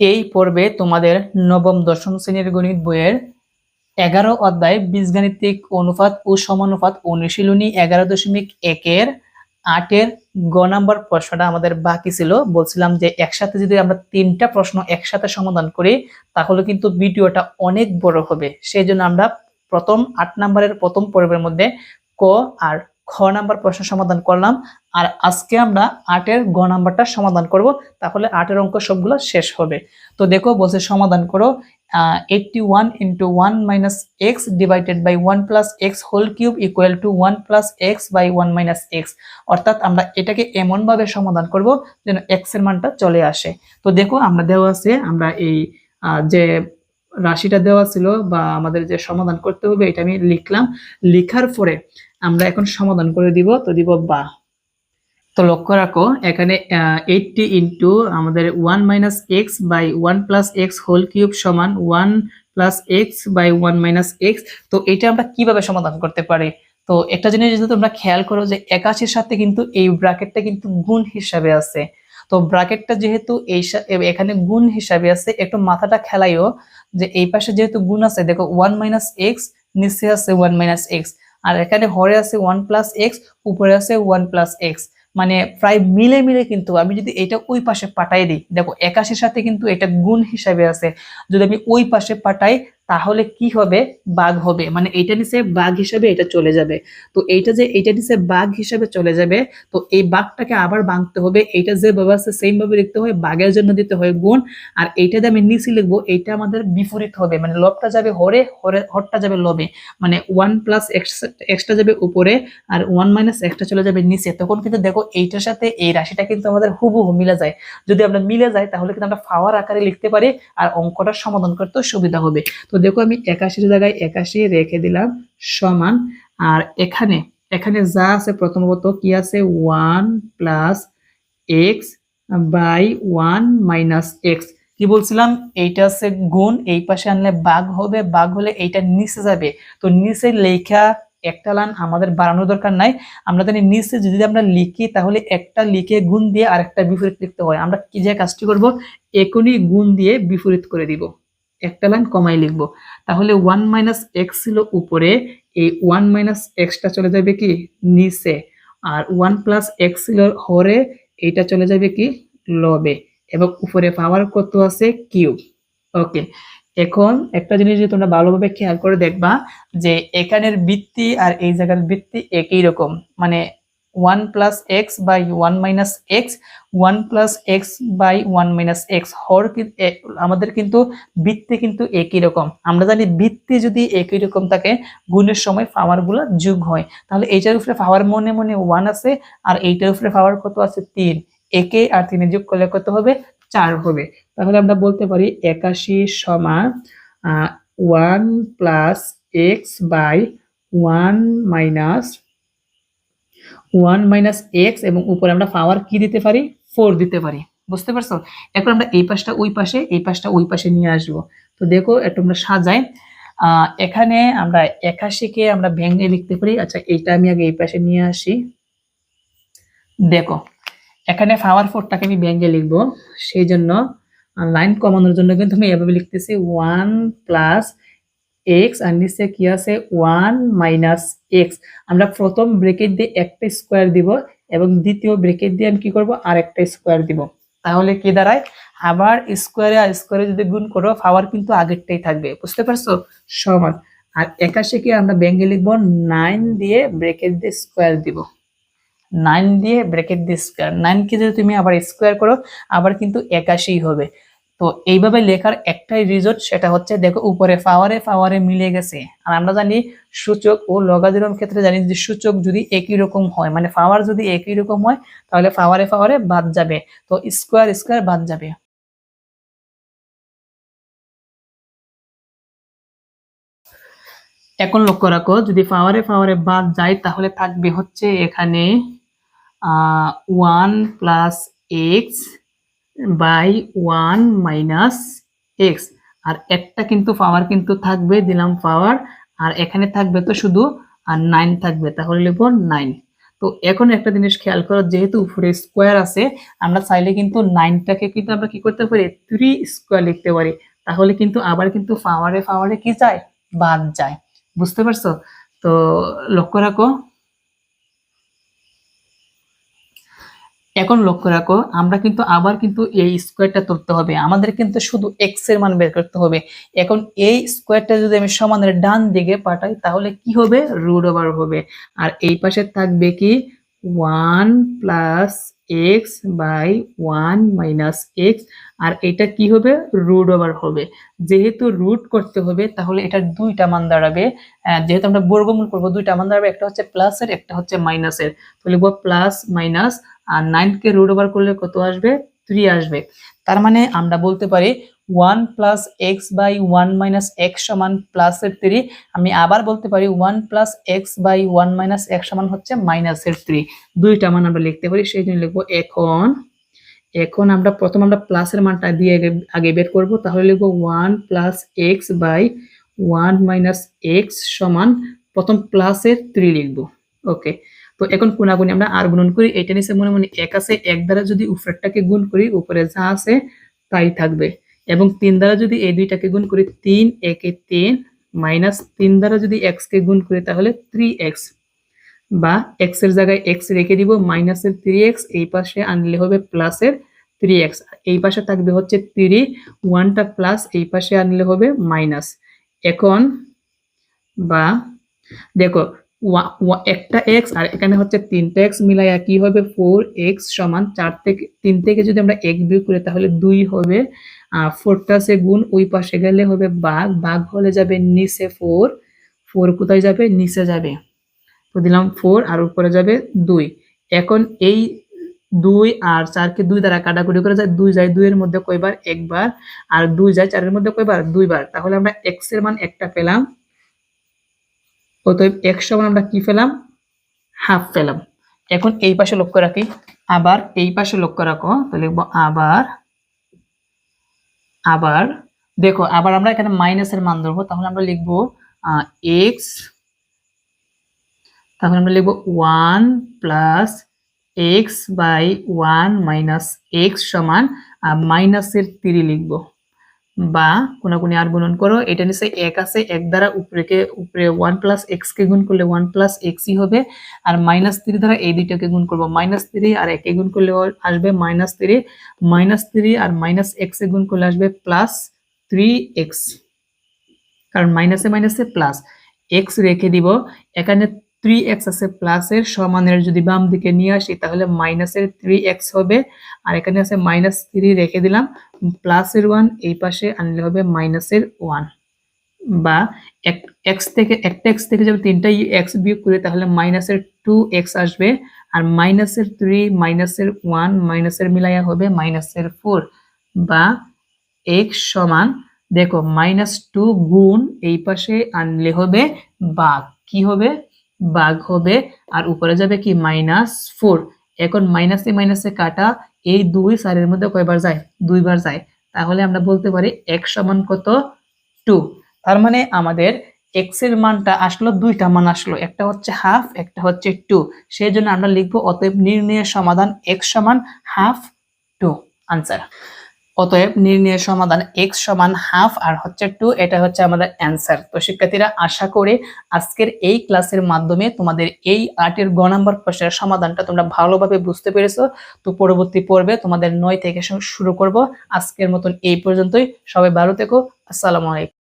এই পর্বে তোমাদের নবম, দশম শ্রেণির গণিত বইয়ের এগারো অধ্যায় বীজগাণিতিক অনুপাত ও সমানুপাত অনুশীলনী এগারো দশমিক একের আটের গ নাম্বার প্রশ্নটা আমাদের বাকি ছিল। বলছিলাম যে একসাথে যদি আমরা তিনটা প্রশ্ন একসাথে সমাধান করি, তাহলে কিন্তু ভিডিওটা অনেক বড় হবে। সেই জন্য আমরা প্রথম আট নাম্বারের প্রথম পর্বের মধ্যে ক আর খ নাম্বার প্রশ্ন সমাধান করলাম। আর আজকে আমরা আটের গ নাম্বারটা সমাধান করব, তাহলে আটের অঙ্ক সবগুলো শেষ হবে। তো দেখো, বলছে সমাধান করো eighty one into one minus x divided by one plus x whole cube equal to one plus x by one minus x অর্থাৎ আমরা এটাকে এমনভাবে সমাধান করব যেন এক্সের মানটা চলে আসে। তো দেখো, আমরা দেওয়া আছে, আমরা এই যে রাশিটা দেওয়া ছিল বা আমাদের যে সমাধান করতে হবে, এটা আমি লিখলাম। লিখার পরে আমরা এখন সমাধান করে দিব, তো দিব বা। তো লক্ষ্য রাখো, এখানে এইটটি ইন্টু আমাদের one minus x by one plus x whole cube সমান one plus x by one minus x তো এটা আমরা কীভাবে সমাধান করতে পারি? তো একটা জিনিস যদি তোমরা খেয়াল করো যে একাশির সাথে কিন্তু এই ব্র্যাকেটটা কিন্তু গুণ হিসাবে আছে। তো ব্র্যাকেটটা যেহেতু এই এখানে গুণ হিসাবে আছে, একটু মাথাটা খেলাইও যে এই পাশে যেহেতু গুণ আছে, দেখো ওয়ান মাইনাস এক্স নিচে আছে ওয়ান মাইনাস এক্স আর এখানে হরে আছে ওয়ান প্লাস এক্স উপরে আছে ওয়ান প্লাস এক্স মানে প্রায় মিলে মিলে কিন্তু আমি যদি এটা ওই পাশে পাঠাই দিই, দেখো একাশির সাথে কিন্তু এটা গুণ হিসাবে আছে, যদি আমি ওই পাশে পাঠাই তাহলে কি হবে? বাঘ হবে। মানে এইটা নিচে বাঘ হিসাবে এটা চলে যাবে। তো এইটা যে এইটা নিচে বাঘ হিসাবে চলে যাবে, তো এই বাঘটাকে আবার ভাঙতে হবে। এইটা যেভাবে আছে সেম ভাবে লিখতে হয়, বাঘের জন্য দিতে হয় গুণ। আর এইটা যে আমি নিচে লিখব, এইটা আমাদের বিপরীত হবে। মানে লবটা যাবে হরে হরে, হরটা যাবে লবে। মানে ওয়ান প্লাস এক্সট্রা যাবে উপরে আর ওয়ান মাইনাস এক্সট্রা চলে যাবে নিচে। তখন কিন্তু দেখো এইটার সাথে এই রাশিটা কিন্তু আমাদের হুবহু মিলে যায়। যদি আমরা মিলে যায় তাহলে কিন্তু আমরা ফাওয়ার আকারে লিখতে পারি আর অঙ্কটা সমাধান করতেও সুবিধা হবে। তো দেখো আমি একাশির জায়গায় একাশি রেখে দিলাম, সমান। আর এখানে এখানে যা আছে প্রথমত কি আছে? One plus x by one minus x. কি বলছিলাম? এইটা আছে গুণ, এই পাশে আনলে বাঘ হবে, বাঘ হলে এইটা নিচে যাবে। তো নিচে লেখা একটা লান আমাদের বাড়ানোর দরকার নাই। আমরা জানি নিচে যদি আমরা লিখি, তাহলে একটা লিখে গুণ দিয়ে আরেকটা বিপরীত লিখতে হয়। আমরা কি যে কাজটি করব? এখনই গুণ দিয়ে বিপরীত করে দিব। একটা লাইন কমাই লিখব। তাহলে ওয়ান মাইনাস এক্স ছিল উপরে, এই ওয়ান মাইনাস এক্সটা চলে যাবে কি? নিচে। আর ওয়ান প্লাস এক্স ছিল হরে, এইটা চলে যাবে কি? লবে। এবং উপরে পাওয়ার কত আছে? কিউব। ওকে। এখন একটা জিনিস যদি তোমরা ভালোভাবে খেয়াল করে দেখবা, যে এখানের বৃত্তি আর এই জায়গার বৃত্তি একই রকম। মানে one plus x by one minus x, one plus x by one minus x. হর আমাদের কিন্তু বৃত্তি কিন্তু একই রকম। আমরা জানি বৃত্তি যদি একই রকম থাকে, গুণের সময় পাওয়ারগুলো যোগ হয়। তাহলে এইটার উপরে পাওয়ার মনে মনে ওয়ান আছে, আর এইটার উপরে পাওয়ার কত আছে? তিন। একে আর তিনে যোগ করলে কত হবে? চার হবে। তাহলে আমরা বলতে পারি একাশি সমান one plus x by one minus one minus x এবং উপরে আমরা পাওয়ার কি দিতে পারি? ফোর দিতে পারি। বুঝতে পারছ? এখন আমরা এই পাশটা ওই পাশে, এই পাশটা ওই পাশে নিয়ে আসব। তো দেখো, একটু আমরা সাজাই। এখানে আমরা একাশিকে আমরা ভেঙে লিখতে পারি। আচ্ছা এইটা আমি আগে এই পাশে নিয়ে আসি। দেখো, এখানে পাওয়ার ফোরটাকে আমি ভেঙে লিখব। সেই জন্য লাইন কমানোর জন্য কিন্তু আমি এভাবে লিখতেছি ওয়ান প্লাস এক্স আর নিচে কি আছে ওয়ান মাইনাস এক্স আমরা প্রথম ব্রেকেট দিয়ে একটা স্কোয়ার দিব এবং দ্বিতীয় ব্রেকেট দিয়ে আমি কি করব? আর একটা স্কোয়ার দিব। তাহলে কি দাঁড়ায়? আবার স্কোয়ারে আর স্কোয়ারে যদি গুণ করো পাওয়ার কিন্তু আগেরটাই থাকবে। বুঝতে পারছ? সমান আর একাশিকে আমরা ব্যাঙ্গে লিখব? নাইন দিয়ে ব্রেকেট দিয়ে স্কোয়ার দিব। নাইন দিয়ে ব্রেকেট দিয়ে স্কোয়ার নাইনকে যদি তুমি আবার স্কোয়ার করো, আবার কিন্তু একাশি হবে। তো এইভাবে লেখার একটাই রিজল্ট সেটা হচ্ছে, দেখো উপরে পাওয়ারে পাওয়ারে মিলে গেছে। আর আমরা জানি সূচক ও লগারিদম ক্ষেত্রে জানি যে সূচক যদি একই রকম হয় মানে পাওয়ার যদি একই রকম হয়, তাহলে পাওয়ারে পাওয়ারে বাদ যাবে। তো স্কোয়ার স্কোয়ার বাদ যাবে। এখন লক্ষ্য রাখো, যদি পাওয়ারে পাওয়ারে বাদ যায়, তাহলে থাকবে হচ্ছে এখানে one plus x by one minus x আর একটা কিন্তু পাওয়ার কিন্তু থাকবে, দিলাম পাওয়ার আর এখানে থাকবে তো শুধু, আর নাইন থাকবে, তাহলে লিখব নাইন তো এখন একটা জিনিস খেয়াল করো, যেহেতু উপরে স্কোয়ার আছে, আমরা চাইলে কিন্তু নাইনটাকে কিন্তু আমরা কি করতে পারি থ্রি স্কোয়ার লিখতে পারি। তাহলে কিন্তু আবার কিন্তু পাওয়ারে পাওয়ারে কি যায়? বাদ যায়। বুঝতে পারছ? তো লক্ষ্য রাখো এখন লক্ষ্য রাখো, আমরা কিন্তু আবার কিন্তু এই স্কোয়ারটা তুলতে হবে। আমাদের কিন্তু শুধু এক্সের মান বের করতে হবে। এখন এই স্কোয়ারটা যদি আমি সমানের ডান দিকে পাঠাই, তাহলে কি হবে? রুট ওভার হবে। আর এই পাশে থাকবে কি? One plus x by one minus x আর এটা কি হবে? রুট ওভার হবে। যেহেতু রুট করতে হবে, তাহলে এটার দুইটা মান দাঁড়াবে। যেহেতু আমরা বর্গমূল করব, দুইটা মান দাঁড়াবে। একটা হচ্ছে প্লাসের একটা হচ্ছে মাইনাসের তো লিখব প্লাস মাইনাস আর নাইনকে রুট ওভার করলে কত আসবে? থ্রি আসবে। তার মানে আমরা বলতে পারি one plus x by one minus x সমান প্লাসের থ্রি আমি আবার বলতে পারি one plus x by one minus x সমান হচ্ছে মাইনাসের থ্রি দুইটা মান আমরা লিখতে পারি, সেই জন্য লিখব এখন। এখন আমরা প্রথম আমরা প্লাসের মানটা দিয়ে আগে আগে বের করব, তাহলে লিখব one plus x by one minus x সমান প্রথম প্লাসের থ্রি লিখব। ওকে তো এখন কোনাগুনি আমরা আর গুণন করি। এটা নিচে মনে মনে এক আছে, এক দ্বারা যদি উপরেরটাকে গুণ করি, উপরে যা আছে তাই থাকবে। এবং তিন দ্বারা যদি এই দুইটাকে গুণ করি, তিন একে তিন মাইনাস তিন দ্বারা যদি এক্স কে গুণ করি, তাহলে থ্রি এক্স বা এক্সের জায়গায় এক্স রেখে দিব, মাইনাসের থ্রি এক্স এই পাশে আনলে হবে প্লাসের থ্রি এক্স এই পাশে থাকবে হচ্ছে থ্রি ওয়ানটা প্লাস এই পাশে আনলে হবে মাইনাস। এখন বা দেখো একটা এক্স আর এখানে হচ্ছে তিনটা এক্স মিলাইয়া কি হবে? ফোর এক্স সমান চার থেকে তিন থেকে যদি আমরা এক বিয়োগ করি, তাহলে দুই হবে। ফোরটা সে গুণ ওই পাশে গেলে হবে বাঘ। বাঘ হলে যাবে নিচে ফোর ফোর কোথায় যাবে? নিচে যাবে। তো দিলাম ফোর আর উপরে যাবে দুই। এখন এই দুই আর চারকে দুই দ্বারা কাটাকুটি করে যায়। দুই যায় দুইয়ের মধ্যে কয়বার? একবার। আর দুই যায় চারের মধ্যে কয়বার? দুইবার। তাহলে আমরা এক্সের মান একটা পেলাম। অতএব এক সমান আমরা কি পেলাম? হাফ পেলাম। এখন এই পাশে লক্ষ্য রাখি। আবার এই পাশে লক্ষ্য রাখো। তো লিখব আবার আবার। দেখো, আবার আমরা এখানে মাইনাসের মান ধরবো। তাহলে আমরা লিখব এক্স তাহলে আমরা লিখব one plus x by one minus x সমান মাইনাসের তিরি লিখব। বা কোনাকুনি আর গুণন করো, এটা নিচে এক আছে, এক দ্বারা উপরেকে, উপরে ওয়ান প্লাস কে গুণ করলে ওয়ান প্লাস এক্সই হবে, আর মাইনাস থ্রি দ্বারা এই দুইটাকে গুণ করব। মাইনাস থ্রি আর একে গুণ করলে আসবে মাইনাস থ্রি মাইনাস থ্রি আর মাইনাস এক্স গুণ করলে আসবে প্লাস থ্রি এক্স কারণ মাইনাসে মাইনাসে প্লাস এক্স রেখে দিব, এখানে থ্রি এক্স আছে প্লাসের সমানের যদি বাম দিকে নিয়ে আসি, তাহলে মাইনাসের থ্রি এক্স হবে। আর এখানে আছে মাইনাস থ্রি রেখে দিলাম। প্লাসের ওয়ান এই পাশে আনলে হবে মাইনাসের ওয়ান বা এক্স থেকে, একটা এক্স থেকে যদি তিনটাই এক্স বিয়োগ করি, তাহলে মাইনাসের টু এক্স আসবে। আর মাইনাসের থ্রি মাইনাসের ওয়ান মাইনাসের মিলাইয়া হবে মাইনাসের ফোর বা এক্স সমান, দেখো মাইনাস টু গুণ এই পাশে আনলে হবে বা কি হবে? বাঘ হবে, আর উপরে যাবে কি? মাইনাস ফোর এখন মাইনাসে মাইনাসে কাটা, এই দুই সারের মধ্যে কয়বার যায়? দুইবার যায়। তাহলে আমরা বলতে পারি এক সমান কত? টু তার মানে আমাদের এক্সের মানটা আসলো, দুইটা মান আসলো। একটা হচ্ছে হাফ একটা হচ্ছে টু সেই জন্য আমরা লিখব, অতএব নির্ণয়ের সমাধান এক্স সমান হাফ টু আনসার অতএব নির্ণয়ের সমাধান এক্স সমান হাফ আর হচ্ছে টু এটা হচ্ছে আমাদের অ্যান্সার তো শিক্ষার্থীরা, আশা করে আজকের এই ক্লাসের মাধ্যমে তোমাদের এই আটের গ নাম্বার প্রশ্নের সমাধানটা তোমরা ভালোভাবে বুঝতে পেরেছ। তো পরবর্তী পর্বে তোমাদের নয় থেকে শুরু করব। আজকের মতন এই পর্যন্তই। সবাই ভালো থেকো। আসসালামু আলাইকুম।